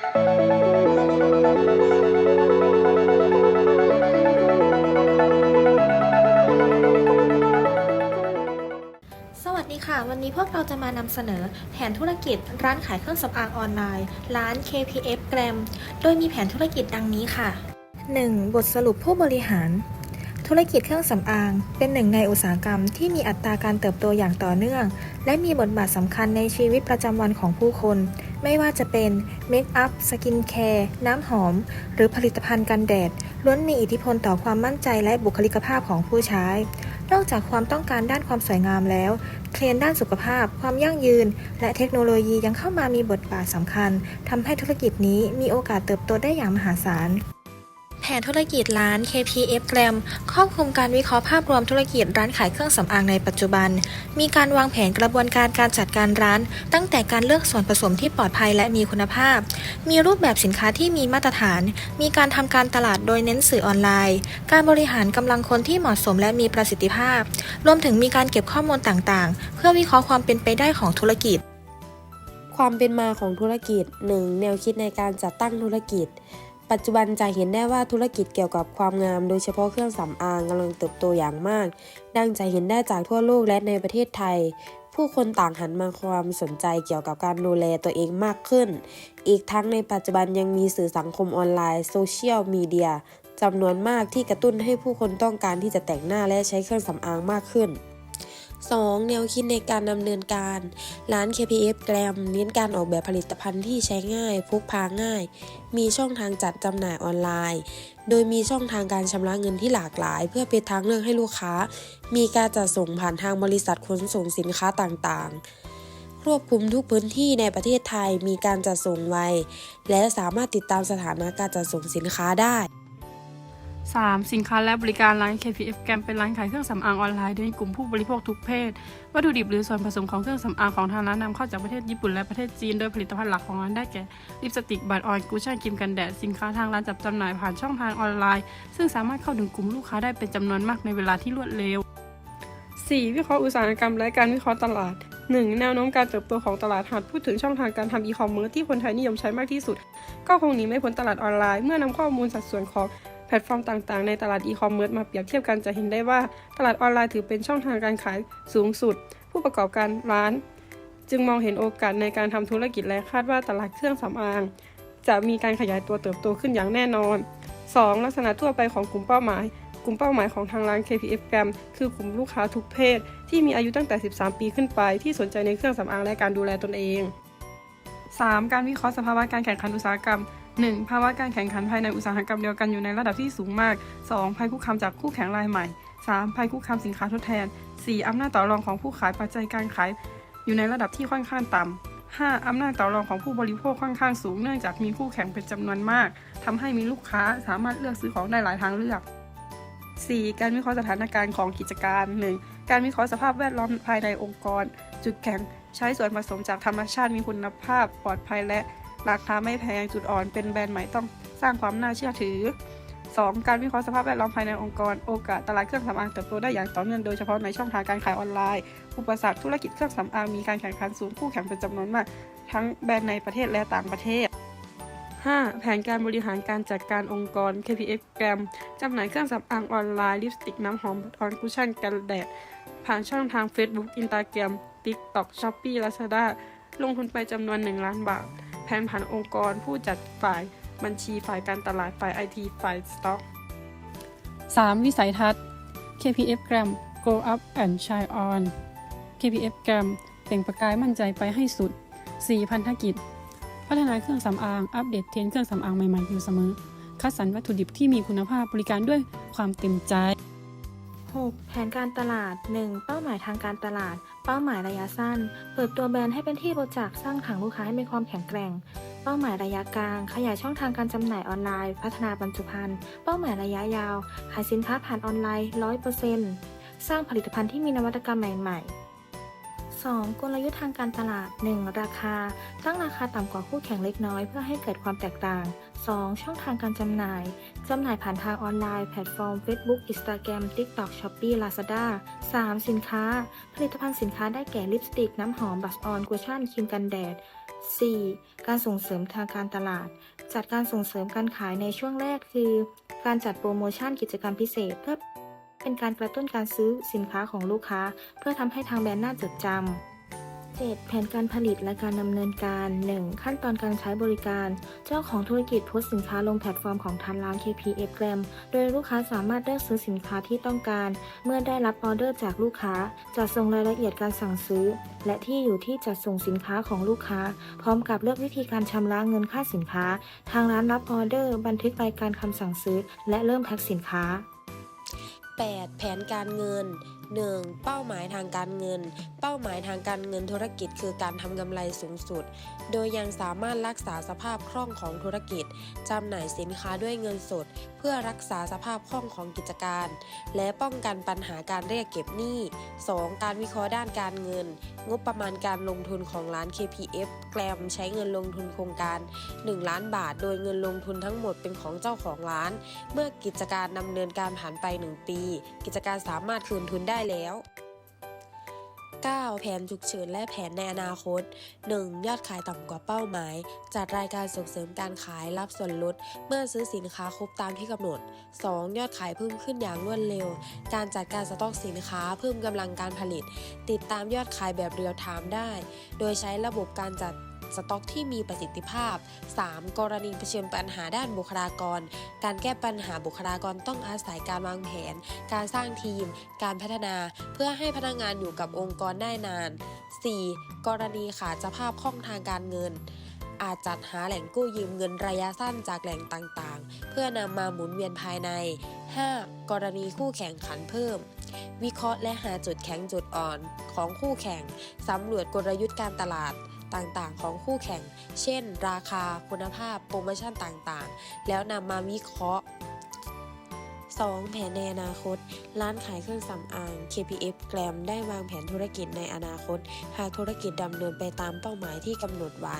สวัสดีค่ะวันนี้พวกเราจะมานำเสนอแผนธุรกิจร้านขายเครื่องสำอางออนไลน์ ร้าน KPF Gram โดยมีแผนธุรกิจดังนี้ค่ะ 1. บทสรุปผู้บริหาร ธุรกิจเครื่องสำอาง เป็นหนึ่งในอุตสาหกรรมที่มีอัตราการเติบโตอย่างต่อเนื่อง และมีบทบาทสำคัญในชีวิตประจำวันของผู้คน ไม่ว่าจะเป็นเมคอัพ สกินแคร์ น้ำหอม หรือผลิตภัณฑ์กันแดด ล้วนมีอิทธิพลต่อความมั่นใจและบุคลิกภาพของผู้ใช้ นอกจากความต้องการด้านความสวยงามแล้ว เทรนด์ด้านสุขภาพ ความยั่งยืน และเทคโนโลยียังเข้ามามีบทบาทสำคัญทำให้ธุรกิจนี้มีโอกาสเติบโตได้อย่างมหาศาล นธุรกิจร้าน KPF Gram ครอบคลุมการวิเคราะห์ภาพรวมธุรกิจร้านขายเครื่องสำอางในปัจจุบัน มีการวางแผนกระบวนการการจัดการร้าน ตั้งแต่การเลือกส่วนผสมที่ปลอดภัยและมีคุณภาพ มีรูปแบบสินค้าที่มีมาตรฐาน มีการทำการตลาดโดยเน้นสื่อออนไลน์ การบริหารกำลังคนที่เหมาะสมและมีประสิทธิภาพ รวมถึงมีการเก็บข้อมูลต่างๆ เพื่อวิเคราะห์ความเป็นไปได้ของธุรกิจความเป็นมาของธุรกิจ 1. แนวคิดในการจัดตั้งธุรกิจ ปัจจุบันจะเห็นได้ว่าธุรกิจเกี่ยวกับความงาม โดยเฉพาะเครื่องสำอางกำลังเติบโตอย่างมาก ดังจะเห็นได้จากทั่วโลกและในประเทศไทย ผู้คนต่างหันมาความสนใจเกี่ยวกับการดูแลตัวเองมากขึ้น อีกทั้งในปัจจุบันยังมีสื่อสังคมออนไลน์โซเชียลมีเดียจำนวนมากที่กระตุ้นให้ผู้คนต้องการที่จะแต่งหน้าและใช้เครื่องสำอางมากขึ้น 2. แนวคิดในการดำเนินการ ร้าน KPF Glam เน้นการออกแบบผลิตภัณฑ์ที่ใช้ง่ายพกพาง่าย มีช่องทางจัดจำหน่ายออนไลน์ โดยมีช่องทางการชำระเงินที่หลากหลาย เพื่อเป็นทางเลือกให้ลูกค้า มีการจัดส่งผ่านทางบริษัทขนส่งสินค้าต่างๆครอบคลุมทุกพื้นที่ในประเทศไทยมีการจัดส่งไว และสามารถติดตามสถานะการจัดส่งสินค้าได้ 3. สินค้าและบริการร้าน KPF แกมเป็นร้านขายเครื่องสำอางออนไลน์โดยกลุ่มผู้บริโภคทุกเพศ วัตถุดิบหรือส่วนผสมของเครื่องสำอางของทางร้านนำเข้าจากประเทศญี่ปุ่นและประเทศจีน โดยผลิตภัณฑ์หลักของร้านได้แก่ ลิปสติก บัตรออยล์กูชั่นครีมกันแดด สินค้าทางร้านจับจำหน่ายผ่านช่องทางออนไลน์ ซึ่งสามารถเข้าถึงกลุ่มลูกค้าได้เป็นจำนวนมากในเวลาที่รวดเร็ว 4. วิเคราะห์อุตสาหกรรมและการวิเคราะห์ตลาด 1. แนวโน้มการเติบโตของตลาดหากพูดถึงช่องทางการทำอีคอมเมิร์ซที่คนไทยนิยมใช้มากที่สุด ก็คงหนีไม่พ้นตลาดออนไลน์ เมื่อนำข้อมูลสัดส่วนของ พลตฟอร์มต่างๆ ในตลาดอีคอมเมิร์ซมาเปรียบเทียบกันจะเห็นได้ว่าตลาดออนไลน์ถือเป็นช่องทางการขายสูงสุด ผู้ประกอบการร้าน จึงมองเห็นโอกาสในการทำธุรกิจและคาดว่าตลาดเครื่องสำอาง จะมีการขยายตัวเติบโตขึ้นอย่างแน่นอน 2. ลักษณะทั่วไปของกลุ่มเป้าหมาย กลุ่มเป้าหมายของทางร้าน KPF Gram คือกลุ่มลูกค้าทุกเพศ ที่มีอายุตั้งแต่ 13 ปีขึ้นไปที่สนใจในเครื่องสำอางและการดูแลตนเอง 3. การวิเคราะห์สภาวะการแข่งขันอุตสาหกรรม 1. ภาวะการแข่งขันภายในอุตสาหกรรมเดียวกันอยู่ในระดับที่สูงมาก 2. ภัยคุกคามจากคู่แข่งรายใหม่ 3. ภัยคุกคามสินค้าทดแทน 4. อำนาจต่อรองของผู้ขายปัจจัยการขายอยู่ในระดับที่ค่อนข้างต่ำ 5. อำนาจต่อรองของผู้บริโภคค่อนข้างสูงเนื่องจากมีคู่แข่งเป็นจำนวนมากทำให้มีลูกค้าสามารถเลือกซื้อของได้หลายทางเลือก 4. การวิเคราะห์สถานการณ์ของกิจการ 1. การวิเคราะห์สภาพแวดล้อมภายในองค์กร จุดแข็ง ใช้ส่วนผสมจากธรรมชาติมีคุณภาพ ปลอดภัยและ ราคาไม่แพงจุดอ่อนเป็นแบรนด์ใหม่ต้องสร้างความน่าเชื่อถือ 2. การวิเคราะห์สภาพแวดล้อมภายในองค์กร โอกาสตลาดเครื่องสำอางเติบโตได้อย่างต่อเนื่องโดยเฉพาะในช่องทางการขายออนไลน์ อุปสรรคธุรกิจเครื่องสำอางมีการแข่งขันสูงคู่แข่งเป็นจำนวนมาก ทั้งแบรนด์ในประเทศและต่างประเทศ 5. แผนการบริหารการจัดการองค์กร KPF Gram จำหน่ายเครื่องสำอางออนไลน์ลิปสติกน้ำหอมออนคุชชั่นกันแดด ผ่านช่องทาง Facebook Instagram TikTok Shopee Lazada ลงทุนไปจำนวน 1 ล้านบาท ผนผันองค์กร ผู้จัดฝ่ายบัญชีฝ่ายการตลาดฝ่าย IT ฝ่ายสต็อก 3. วิสัยทัศน์ KPF Gram Go Up and Shine On KPF Gram เปล่งประกายมั่นใจไปให้สุด 4. พันธกิจ พัฒนาเครื่องสำอาง อัปเดตเทรนด์เครื่องสำอางใหม่ๆอยู่เสมอ คัดสรรวัตถุดิบที่มีคุณภาพบริการด้วยความเต็มใจ 6. แผนการตลาด 1. เป้าหมายทางการตลาด เป้าหมายระยะสั้น เปิดตัวแบรนด์ให้เป็นที่รู้จักสร้างฐานลูกค้าให้มีความแข็งแกร่ง เป้าหมายระยะกลาง ขยายช่องทางการจำหน่ายออนไลน์ พัฒนาบรรจุภัณฑ์ เป้าหมายระยะยาว ขายสินค้าผ่านออนไลน์ 100%สร้างผลิตภัณฑ์ที่มีนวัตกรรมใหม่ๆ 2. กลยุทธ์ทางการตลาด 1. ราคา ตั้งราคาต่ำกว่าคู่แข่งเล็กน้อยเพื่อให้เกิดความแตกต่าง 2. ช่องทางการจำหน่าย จำหน่ายผ่านทางออนไลน์แพลตฟอร์ม Facebook Instagram TikTok Shopee Lazada 3. สินค้า ผลิตภัณฑ์สินค้าได้แก่ลิปสติก น้ำหอม บัสออนกุชชั่นครีมกันแดด 4. การส่งเสริมทางการตลาด จัดการส่งเสริมการขายในช่วงแรกคือ การจัดโปรโมชั่นกิจกรรมพิเศษเพื่อ เป็นการกระตุ้นการซื้อสินค้าของลูกค้า เพื่อทำให้ทางแบรนด์น่าจดจำ 7. แผนการผลิตและการดำเนินการ 1. ขั้นตอนการใช้บริการ เจ้าของธุรกิจโพสต์สินค้าลงแพลตฟอร์มของทางร้าน KPF Gram โดยลูกค้าสามารถเลือกซื้อสินค้าที่ต้องการ เมื่อได้รับออเดอร์จากลูกค้า จะส่งรายละเอียดการสั่งซื้อ และที่อยู่ที่จัดส่งสินค้าของลูกค้า พร้อมกับเลือกวิธีการชำระเงินค่าสินค้า ทางร้านรับออเดอร์ บันทึกรายการคำสั่งซื้อ และเริ่มแพ็คสินค้า 8. แผนการเงิน 1. เป้าหมายทางการเงิน เป้าหมายทางการเงินธุรกิจคือการทำกำไรสูงสุด โดยยังสามารถรักษาสภาพคล่องของธุรกิจจำหน่ายสินค้าด้วยเงินสด เพื่อรักษาสภาพคล่องของกิจการ และป้องกันปัญหาการเรียกเก็บหนี้ 2. การวิเคราะห์ด้านการเงิน งบประมาณการลงทุนของร้าน KPF แกรมใช้เงินลงทุนโครงการ 1 ล้านบาท โดยเงินลงทุนทั้งหมดเป็นของเจ้าของร้าน เมื่อกิจการดำเนินการผ่านไป 1 ปี กิจการสามารถคืนทุนได้แล้ว 9. แผนฉุกเฉินและแผนในอนาคต 1. ยอดขายต่ำกว่าเป้าหมาย จัดรายการส่งเสริมการขายรับส่วนลด เมื่อซื้อสินค้าครบตามที่กำหนด 2. ยอดขายเพิ่มขึ้นอย่างรวดเร็ว การจัดการสต็อกสินค้าเพิ่มกำลังการผลิต ติดตามยอดขายแบบเรียลไทม์ได้ โดยใช้ระบบการจัด สต็อกที่มีประสิทธิภาพ 3. กรณีเผชิญปัญหาด้านบุคลากร การแก้ปัญหาบุคลากรต้องอาศัยการวางแผน การสร้างทีม การพัฒนา เพื่อให้พนักงานอยู่กับองค์กรได้นาน 4. กรณีขาดสภาพคล่องทางการเงิน อาจจัดหาแหล่งกู้ยืมเงินระยะสั้นจากแหล่งต่างๆ เพื่อนำมาหมุนเวียนภายใน 5. กรณีคู่แข่งขันเพิ่ม วิเคราะห์และหาจุดแข็งจุดอ่อนของคู่แข่งสำรวจกลยุทธ์การตลาด ต่างๆ ของคู่แข่ง เช่น ราคาคุณภาพโปรโมชั่นต่างๆ แล้วนำมาวิเคราะห์ 2. แผนในอนาคต ร้านขายเครื่องสำอาง KPF แกรมได้วางแผนธุรกิจในอนาคต หากธุรกิจดำเนินไปตามเป้าหมายที่กำหนดไว้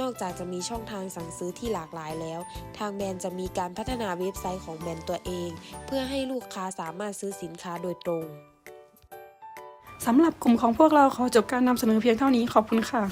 นอกจากจะมีช่องทางสั่งซื้อที่หลากหลายแล้ว ทางแบรนด์จะมีการพัฒนาเว็บไซต์ของแบรนด์ตัวเอง เพื่อให้ลูกค้าสามารถซื้อสินค้าโดยตรงสำหรับกลุ่มของพวกเราขอจบการนำเสนอเพียงเท่านี้ขอบคุณค่ะ